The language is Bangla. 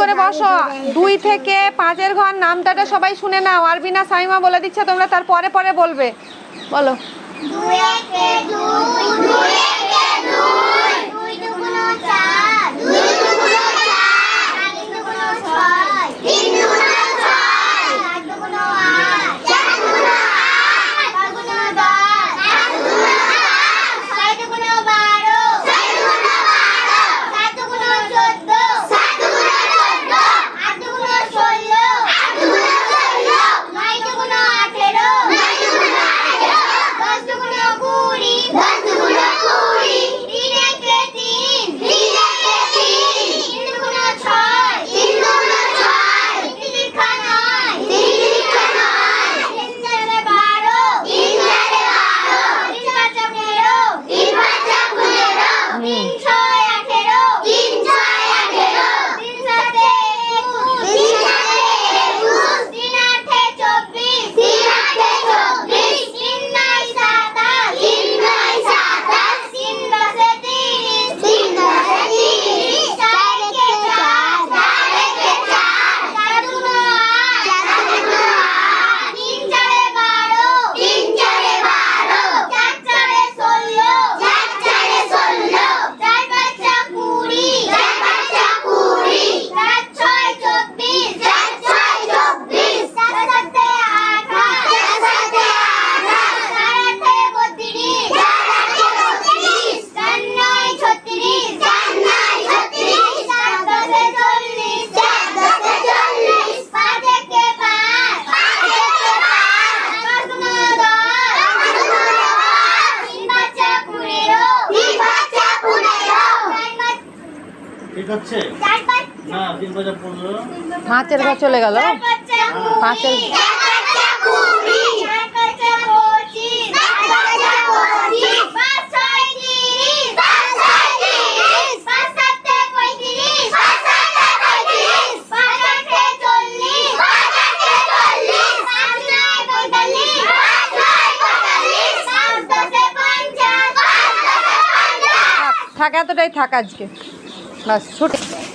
করে বসো। দুই থেকে পাঁচের ঘর নামটাটা সবাই শুনে নাও। আরবিনা, সাইমা বলে দিচ্ছে, তোমরা তার পরে পরে বলবে। বলো। দুই 你 মাছের ঘর চলে গেল? পাঁচের থাক এতটাই থাক আজকে। Là 点